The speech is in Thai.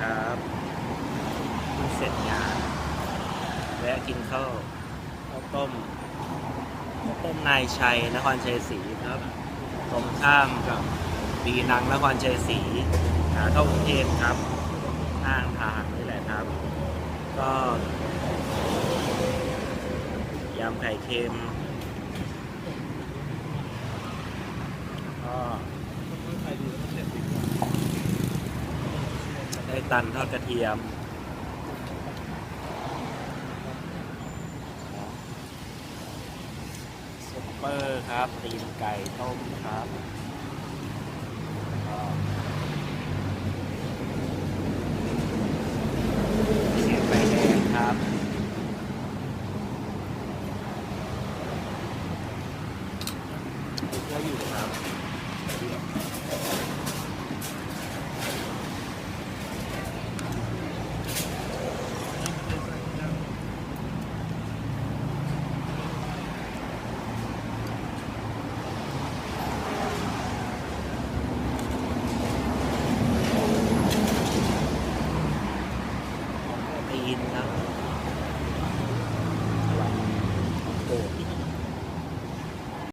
ครับเพิ่เสร็จงานแวะกินข้าวข้าวต้มข้าวต้มนายชัยนครชัยศรีครับตรงข้ามกับบีนังนครชัยศรีขาเข้ากรุงเทพครับห้างทางนี่แหละครับ ก็ยำไข่เค็ม ได้ตันทอดกระเทียม ซุปเปอร์ครับตีนไก่ต้มครับเสียงไฟแดงครับเยอะอยู่ครับ ตีนครับ